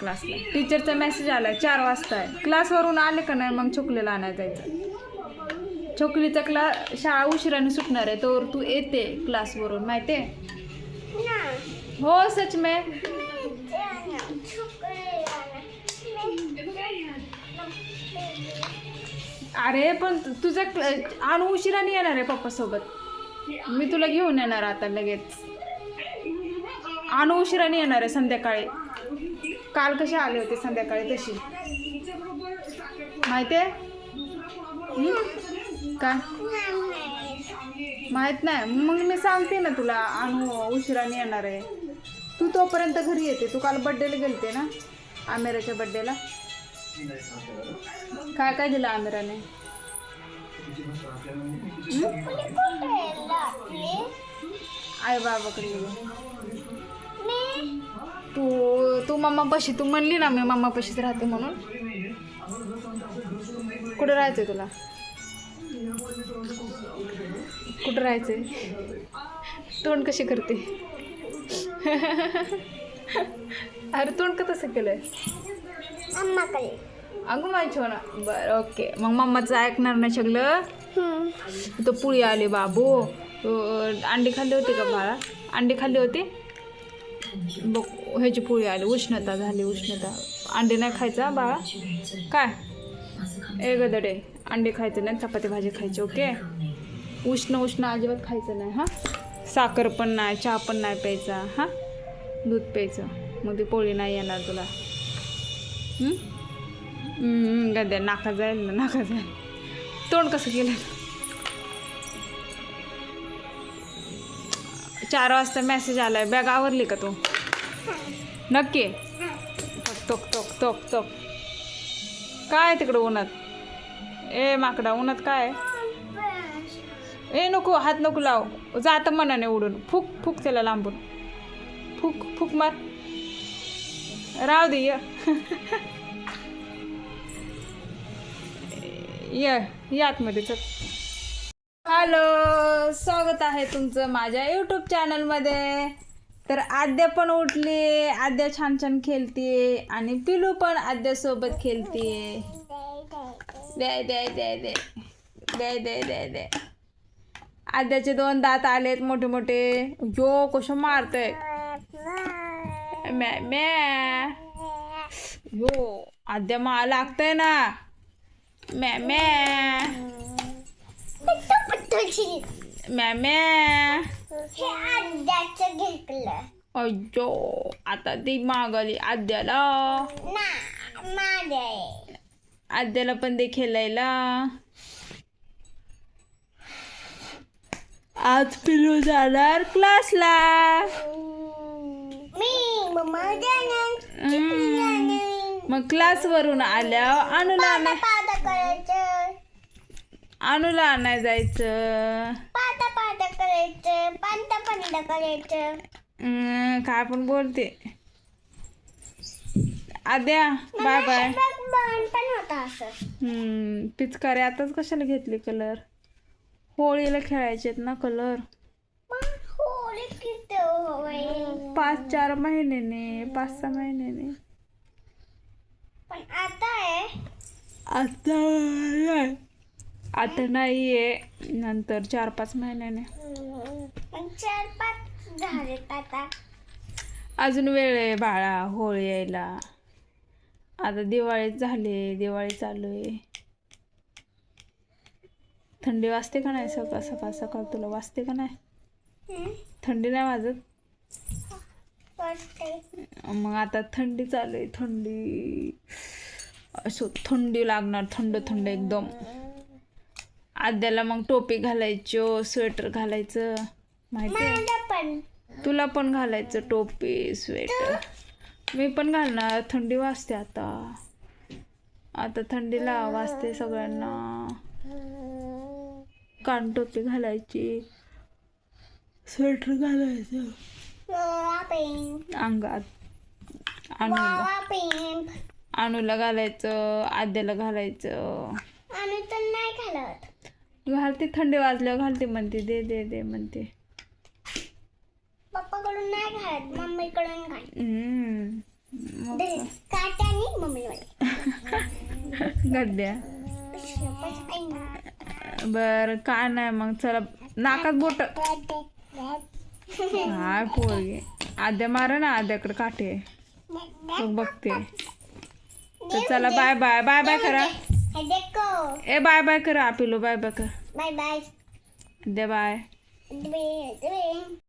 क्लासला टीचरचा मेसेज आलाय चार वाजता आहे. क्लासवरून आले का नाही? मग छोकलीला आणायला जायचं. छोकलीचा क्ला शाळा उशिराने सुटणार आहे तर तू येते क्लासवरून माहिती आहे? हो सच मे अरे पण तुझं तुझा आणू उशिराने येणार आहे पप्पासोबत मी तुला घेऊन येणार आता लगेच. आणू उशिराने येणार आहे संध्याकाळी. काल कसे आले होते संध्याकाळी? तशी माहिती आहे? काय? माहीत नाही. मग मी सांगते ना तुला. आणू उशिराने येणार आहे. तू तोपर्यंत घरी येते. तू काल बड्डेला गेलते ना? आमेराच्या बड्डेला काय काय दिलं आमेराने? आई बाबाकडे तू तू मम्मा पशी तू म्हणली ना मी मम्मा पशीच राहते म्हणून. कुठं राहायचंय तुला? कुठं राहायचंय? तोंड कशी करते? अरे तोंड का तसं केलंय? अगं माझी छोना. बरं ओके. मग मम्माचं ऐकणार नाही सगळं? तो पुळी आली बाबू. अंडी खाल्ली होती का बाळा? अंडी खाल्ली होती? बघ ह्याची पोळी आली. उष्णता झाली उष्णता. अंडे नाही खायचा बाळा. काय? ए गदडे. अंडे खायचे नाही चपाती भाजी खायची ओके? उष्ण उष्ण अजिबात खायचं नाही हां? साखर पण नाही चहा पण नाही प्यायचा हां? दूध प्यायचं. मग ती पोळी नाही येणार तुला. गद्या नाका जाईल ना नाका जाईल. तोंड कसं केलं? चार वाजता मेसेज आलाय. बॅग आवरली का तू? नक्की. टोक टोक टोक टोक. काय तिकडं उन्हात? ए माकडा उन्हात काय ए नको हात नको लाव. जात मनाने उडून. फुक फुक त्याला लांबून. फुक फुक मार. राव दे ये आतमध्ये चल. आहे तुमचं माझ्या यूट्यूब चॅनलमध्ये तर आद्या पण उठली आद्या छान छान खेळते आणि पिलू पण आद्यासोबत खेळते. दे दे दे दे. दे दे दे आद्याचे दोन दात आलेत मोठे मोठे. यो कसं मारतय. मॅ मॅ यो आद्या मा लागतंय ना. मॅ मॅ मॅ मॅ अय्यो आता ती मागली आद्याला. आद्याला पण दे खेळायला. आज पिलू जाणार क्लासला. मग क्लासवरून आल्यावर अनुला आणाय काय पण बोलते. आद्या बाय बाय हम्म, पिचकारी आताच कशाला घेतली कलर होळीला खेळायचे ना कलर पाच चार महिन्याने पाच सहा महिन्याने. पण आता आहे. आता नाही. आता नाही आहे नंतर चार पाच महिन्याने. चार पाच झालेत आता. अजून वेळ आहे बाळा होळी यायला. आता दिवाळी झाली दिवाळी चालू आहे. थंडी वाजते का नाही सकाळ सकाळ सकाळ? तुला वाजते का नाही? थंडी नाही वाजत? वाजते. मग आता थंडी चालू आहे थंडी. असं थंडी लागणार थंड थंड एकदम. आद्याला मग टोपी घालायचो स्वेटर घालायचं. माहिती आहे? तुला पण घालायचं टोपी स्वेटर मी पण घालणार. थंडी वाजते आता. आता थंडीला वाजते सगळ्यांना. कान टोपी घालायची. स्वेटर घालायचं. अंगात. अनुला घालायचं. आद्याला घालायचं. घालते थंडी वाजल्यावर घालते म्हणते. दे दे दे म्हणते. नाही घालत. घाल. मग दे, काट्याने मम्मीला गद्द्या बर काय नाही मग. चला नाकात बोट. हाय पोरगी. आद्या मार ना आद्याकडे काटे बघ बघते. तर चला बाय बाय बाय बाय करा. ए बाय बाय करा पिलो. बाय बाय कर. Bye bye. आद्या बाय.